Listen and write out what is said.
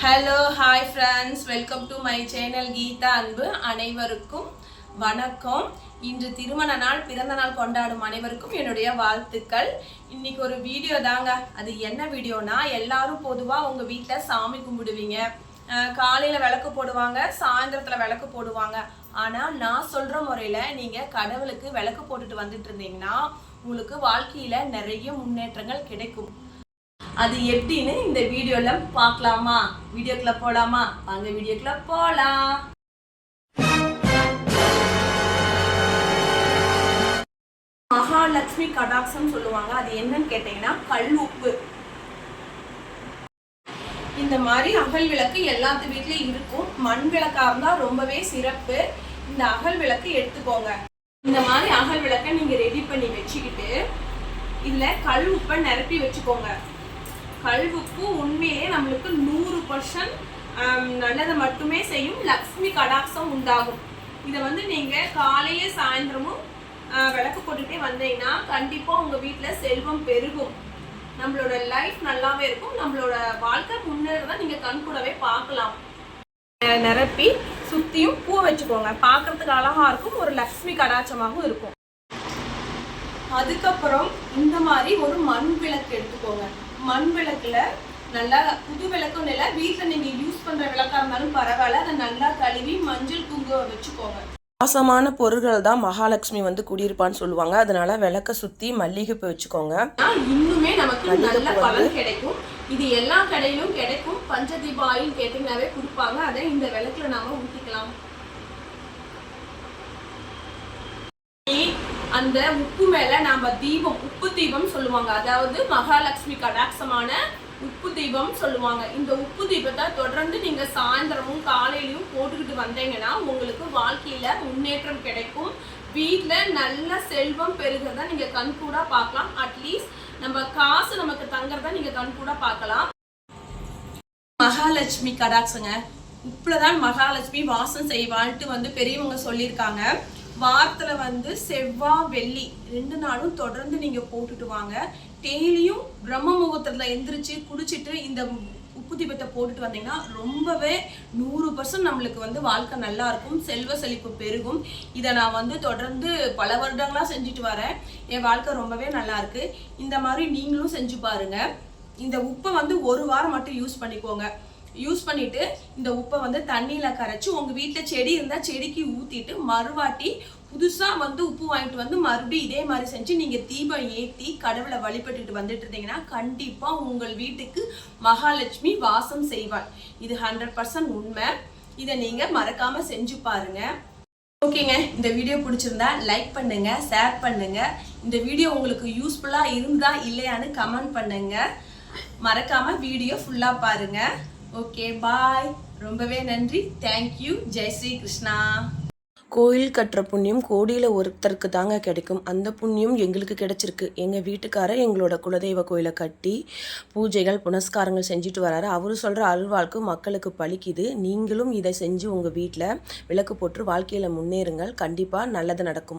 Hello hi friends welcome to my channel Geetha அன்பு அனைவருக்கும் வணக்கம். இன்று திருமண நாள் பிறந்த நாள் கொண்டாடும் அனைவருக்கும் என்னுடைய வாழ்த்துக்கள். இன்னைக்கு ஒரு வீடியோ தாங்க. அது என்ன வீடியோனா எல்லாரும் பொதுவாக உங்கள் வீட்டில் சாமி கும்பிடுவீங்க. காலையில் விளக்கு போடுவாங்க சாயந்தரத்தில் விளக்கு போடுவாங்க. ஆனால் நான் சொல்கிற முறையில் நீங்கள் கடவுளுக்கு விளக்கு போட்டுட்டு வந்துட்டு இருந்தீங்கன்னா உங்களுக்கு வாழ்க்கையில் நிறைய முன்னேற்றங்கள் கிடைக்கும். அது எப்படின்னு இந்த வீடியோல பார்க்கலாமா? வீடியோக்குள்ள போலாமா? வாங்க வீடியோக்குள்ள போலாம். மகாலட்சுமி கடாட்சம் சொல்லுவாங்க. அது என்னன்னு கேட்டீங்கன்னா கல் உப்பு. இந்த மாதிரி அகல் விளக்கு எல்லாத்து வீட்லயும் இருக்கும். மண் விளக்கா இருந்தா ரொம்பவே சிறப்பு. இந்த அகல் விளக்கு எடுத்துக்கோங்க. இந்த மாதிரி அகல் விளக்க நீங்க ரெடி பண்ணி வச்சுக்கிட்டு இதுல கல் உப்பை நிரப்பி வச்சுக்கோங்க. கல் உண்மையிலே நம்மளுக்கு நூறு பர்சன்ட் நல்லதை மட்டுமே செய்யும் லக்ஷ்மி கடாட்சம் உண்டாகும். இதை வந்து நீங்கள் காலையே சாயந்தரமும் விளக்கு போட்டுகிட்டே வந்தீங்கன்னா கண்டிப்பாக உங்கள் வீட்டில் செல்வம் பெருகும். நம்மளோட லைஃப் நல்லாவே இருக்கும். நம்மளோட வாழ்க்கை முன்னேறத நீங்கள் கண் கூடவே பார்க்கலாம். நிரப்பி சுற்றியும் பூ வச்சுக்கோங்க. பார்க்குறதுக்கு அழகா இருக்கும். ஒரு லக்ஷ்மி கடாட்சமாகவும் இருக்கும். அதுக்கப்புறம் இந்த மாதிரி ஒரு மண் விளக்கு எடுத்துக்கோங்க. மண் விளக்குல நல்லா புது விளக்கும் இல்லை வீட்டில் நீங்க யூஸ் பண்ற விளக்கா இருந்தாலும் பரவாயில்ல. அதை நல்லா கழுவி மஞ்சள் குங்குமம் வச்சுக்கோங்க. வாசமான பொருட்கள் தான் மகாலட்சுமி வந்து குடியிருப்பான்னு சொல்லுவாங்க. அதனால விளக்க சுத்தி மல்லிகைப்பூ வச்சுக்கோங்க. இன்னுமே நமக்கு நல்ல பலன் கிடைக்கும். இது எல்லா கடையிலும் கிடைக்கும். பஞ்சதீப ஆயில் கேட்டீங்கன்னாவே கொடுப்பாங்க. அதை இந்த விளக்குல நாம ஊத்திக்கலாம். அந்த உப்பு மேல நாம தீபம் உப்பு தீபம் சொல்லுவாங்க. அதாவது மகாலட்சுமி கடாட்சமான உப்பு தீபம் சொல்லுவாங்க. இந்த உப்பு தீபத்தை தொடர்ந்து நீங்க சாயந்தரமும் காலையிலயும் போட்டுக்கிட்டு வந்தீங்கன்னா உங்களுக்கு வாழ்க்கையில முன்னேற்றம் கிடைக்கும். வீட்டில் நல்ல செல்வம் பெருகிறத நீங்க கண்கூடா பார்க்கலாம். அட்லீஸ்ட் நம்ம காசு நமக்கு தங்குறத நீங்க கண்கூடா பார்க்கலாம். மகாலட்சுமி கடாட்சங்க. உப்புலதான் மகாலட்சுமி வாசம் செய்வான்ட்டு வந்து பெரியவங்க சொல்லியிருக்காங்க. வாரத்தில் வந்து செவ்வாய் வெள்ளி ரெண்டு நாளும் தொடர்ந்து நீங்க போட்டுட்டு வாங்க. டெய்லியும் பிரம்ம முகூர்த்தத்தில் எந்திரிச்சு குடிச்சிட்டு இந்த உப்பு தீபத்தை போட்டுட்டு வந்தீங்கன்னா ரொம்பவே நூறு பர்சன்ட் நம்மளுக்கு வந்து வாழ்க்கை நல்லா இருக்கும். செல்வ செழிப்பு பெருகும். இதை நான் வந்து தொடர்ந்து பல வருடங்களாக செஞ்சுட்டு வரேன். என் வாழ்க்கை ரொம்பவே நல்லா இருக்கு. இந்த மாதிரி நீங்களும் செஞ்சு பாருங்க. இந்த உப்பை வந்து ஒரு வாரம் மட்டும் யூஸ் பண்ணிக்கோங்க. யூஸ் பண்ணிட்டு இந்த உப்பை வந்து தண்ணியில் கரைச்சி உங்கள் வீட்டில் செடி இருந்தால் செடிக்கு ஊற்றிட்டு மறுவாட்டி புதுசாக வந்து உப்பு வாங்கிட்டு வந்து மறுபடியும் இதே மாதிரி செஞ்சு நீங்கள் தீபம் ஏற்றி கடவுளை வழிபட்டுட்டு வந்துட்டு இருந்தீங்கன்னா கண்டிப்பாக உங்கள் வீட்டுக்கு மகாலட்சுமி வாசம் செய்வாள். இது ஹண்ட்ரட் பர்சன்ட் உண்மை. இதை நீங்கள் மறக்காமல் செஞ்சு பாருங்க. ஓகேங்க இந்த வீடியோ பிடிச்சிருந்தா லைக் பண்ணுங்க ஷேர் பண்ணுங்க. இந்த வீடியோ உங்களுக்கு யூஸ்ஃபுல்லாக இருந்தா இல்லையான்னு கமெண்ட் பண்ணுங்க. மறக்காம வீடியோ ஃபுல்லாக பாருங்க. ஓகே பாய் ரொம்பவே நன்றி. Thank you Jai Shri Krishna. கோயில் கட்டுற புண்ணியம் கோடியில் ஒருத்தருக்கு தாங்க கிடைக்கும். அந்த புண்ணியம் எங்களுக்கு கிடைச்சிருக்கு. எங்கள் வீட்டுக்காரர் எங்களோட குலதெய்வ கோயிலை கட்டி பூஜைகள் புனஸ்காரங்கள் செஞ்சுட்டு வராரு. அவர் சொல்கிற அருள்வாழ்க்கு மக்களுக்கு பழிக்குது நீங்களும் இதை செஞ்சு உங்கள் வீட்டில் விளக்கு போட்டு வாழ்க்கையில் முன்னேறுங்கள். கண்டிப்பாக நல்லது நடக்கும்.